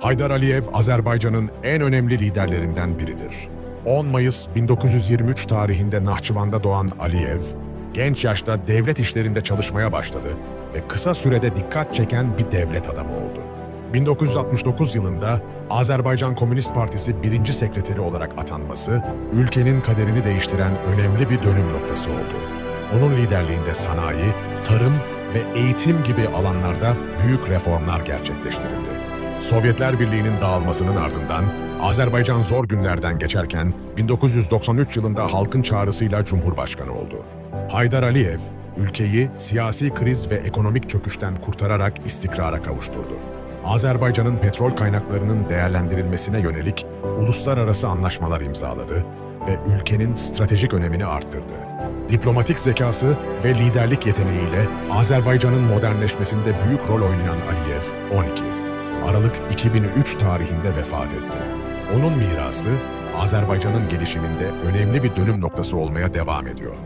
Haydar Aliyev, Azerbaycan'ın en önemli liderlerinden biridir. 10 Mayıs 1923 tarihinde Nahçıvan'da doğan Aliyev, genç yaşta devlet işlerinde çalışmaya başladı ve kısa sürede dikkat çeken bir devlet adamı oldu. 1969 yılında Azerbaycan Komünist Partisi birinci sekreteri olarak atanması, ülkenin kaderini değiştiren önemli bir dönüm noktası oldu. Onun liderliğinde sanayi, tarım ve eğitim gibi alanlarda büyük reformlar gerçekleştirildi. Sovyetler Birliği'nin dağılmasının ardından Azerbaycan zor günlerden geçerken 1993 yılında halkın çağrısıyla Cumhurbaşkanı oldu. Haydar Aliyev, ülkeyi siyasi kriz ve ekonomik çöküşten kurtararak istikrara kavuşturdu. Azerbaycan'ın petrol kaynaklarının değerlendirilmesine yönelik uluslararası anlaşmalar imzaladı ve ülkenin stratejik önemini arttırdı. Diplomatik zekası ve liderlik yeteneğiyle Azerbaycan'ın modernleşmesinde büyük rol oynayan Aliyev 12 Aralık 2003 tarihinde vefat etti. Onun mirası Azerbaycan'ın gelişiminde önemli bir dönüm noktası olmaya devam ediyor.